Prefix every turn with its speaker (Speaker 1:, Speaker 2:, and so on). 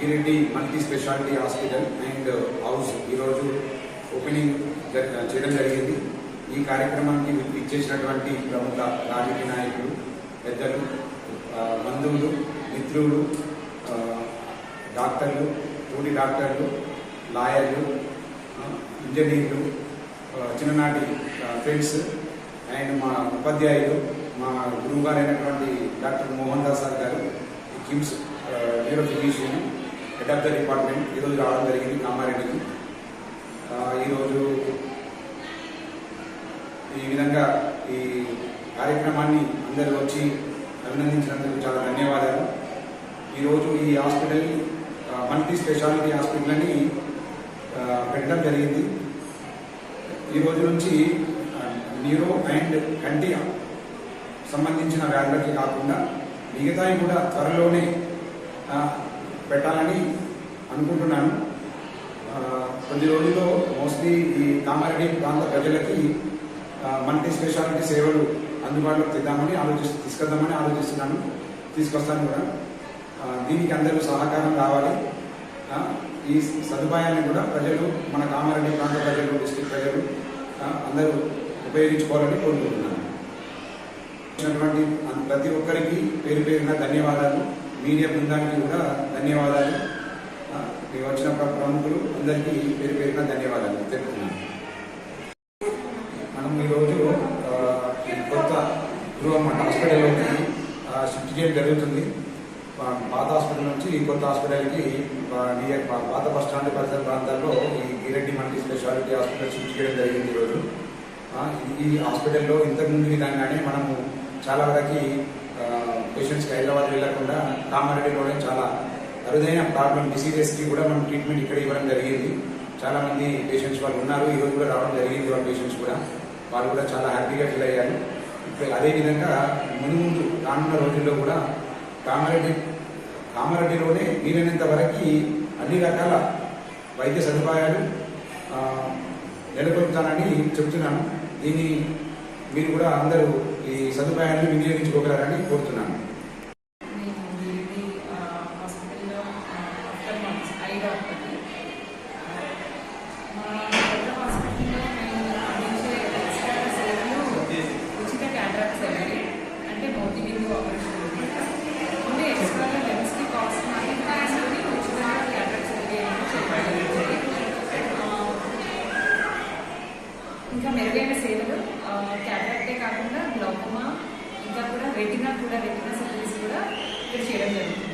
Speaker 1: Giridi multi speciality hospital and house ఈరోజు opening చేయడం జరిగింది. ఈ కార్యక్రమానికి ఇచ్చేసినటువంటి ప్రముఖ రాజకీయ నాయకులు పెద్దలు బంధువులు మిత్రులు డాక్టర్లు తోటి డాక్టర్లు లాయర్లు ఇంజనీర్లు చిన్ననాటి ఫ్రెండ్స్ అండ్ మా ఉపాధ్యాయులు మా గురువు గారైనటువంటి డాక్టర్ మోహన్ దాస్ సార్ గారు KIMS neuro physician head of the department ఈరోజు రావడం జరిగింది కామారెడ్డికి. ఈరోజు ఈ విధంగా ఈ కార్యక్రమాన్ని అందరూ వచ్చి అభినందించినందుకు చాలా ధన్యవాదాలు. ఈరోజు ఈ హాస్పిటల్ మల్టీ స్పెషాలిటీ హాస్పిటల్ అని పెట్టడం జరిగింది. ఈ రోజు నుంచి న్యూరో అండ్ కంటి సంబంధించిన వ్యాధులకి కాకుండా మిగతాయి కూడా త్వరలోనే పెట్టాలని అనుకుంటున్నాను. ఆ, కొద్ది రోజుల్లో మోస్ట్లీ ఈ కామారెడ్డి ప్రాంత ప్రజలకి మల్టీ స్పెషాలిటీ సేవలు అందుబాటులోకి తెద్దామని ఆలోచి తీసుకొద్దామని ఆలోచిస్తున్నాను. తీసుకొస్తాను కూడా. దీనికి అందరూ సహకారం కావాలి. ఈ సదుపాయాన్ని కూడా ప్రజలు మన కామారెడ్డి ప్రాంత ప్రజలు డిస్టిక్ ప్రజలు అందరూ ఉపయోగించుకోవాలని కోరుకుంటున్నాను. ప్రతి ఒక్కరికి పేరు పేరున ధన్యవాదాలు. మీడియా బృందానికి కూడా ధన్యవాదాలు. ఆ, మీ వచ్చిన ప్రముఖులు అందరికీ పేరు పేరున ధన్యవాదాలు. తెలుపుతున్నాను. మనం ఈరోజు కొత్త గృహం హాస్పిటల్ హాస్పిటల్లోకి షిఫ్ట్ చేయడం జరుగుతుంది. పాత హాస్పిటల్ నుంచి ఈ కొత్త హాస్పిటల్కి నియర్ పాత బస్ స్టాండ్ పరిసర ప్రాంతాల్లో ఈ Gireddy multi speciality hospital shift చేయడం జరిగింది ఈరోజు. ఈ- ఈ హాస్పిటల్లో ఇంతకుముందు విధంగానే మనము చాలా వరకు పేషెంట్స్కి హైదరాబాద్ వెళ్ళకుండా కామారెడ్డిలోనే చాలా అరుదైన ప్రాబ్లం డిసీజెస్కి కూడా మనం ట్రీట్మెంట్ ఇక్కడ ఇవ్వడం జరిగింది. చాలామంది పేషెంట్స్ వాళ్ళు ఉన్నారు. ఈ రోజు కూడా రావడం జరిగింది వాళ్ళ పేషెంట్స్ కూడా. వాళ్ళు కూడా చాలా హ్యాపీగా ఫీల్ అయ్యారు. ఇప్పుడు అదేవిధంగా ముందు ముందు రానున్న రోజుల్లో కూడా కామారెడ్డి కామారెడ్డిలోనే వీలైనంత వరకు అన్ని రకాల వైద్య సదుపాయాలు ఆ, నెలకొల్పుతానని చెప్తున్నాను. దీన్ని మీరు కూడా అందరూ ఈ సదుపాయాన్ని వినియోగించుకోగలరని కోరుతున్నాను.
Speaker 2: ఇంకా మెరుగైన సేవలు క్యాటరాక్టే కాకుండా బ్లాక్మా ఇంకా కూడా రెటినా కూడా రెటినా సర్జరీస్ కూడా ఇక్కడ చేయడం జరుగుతుంది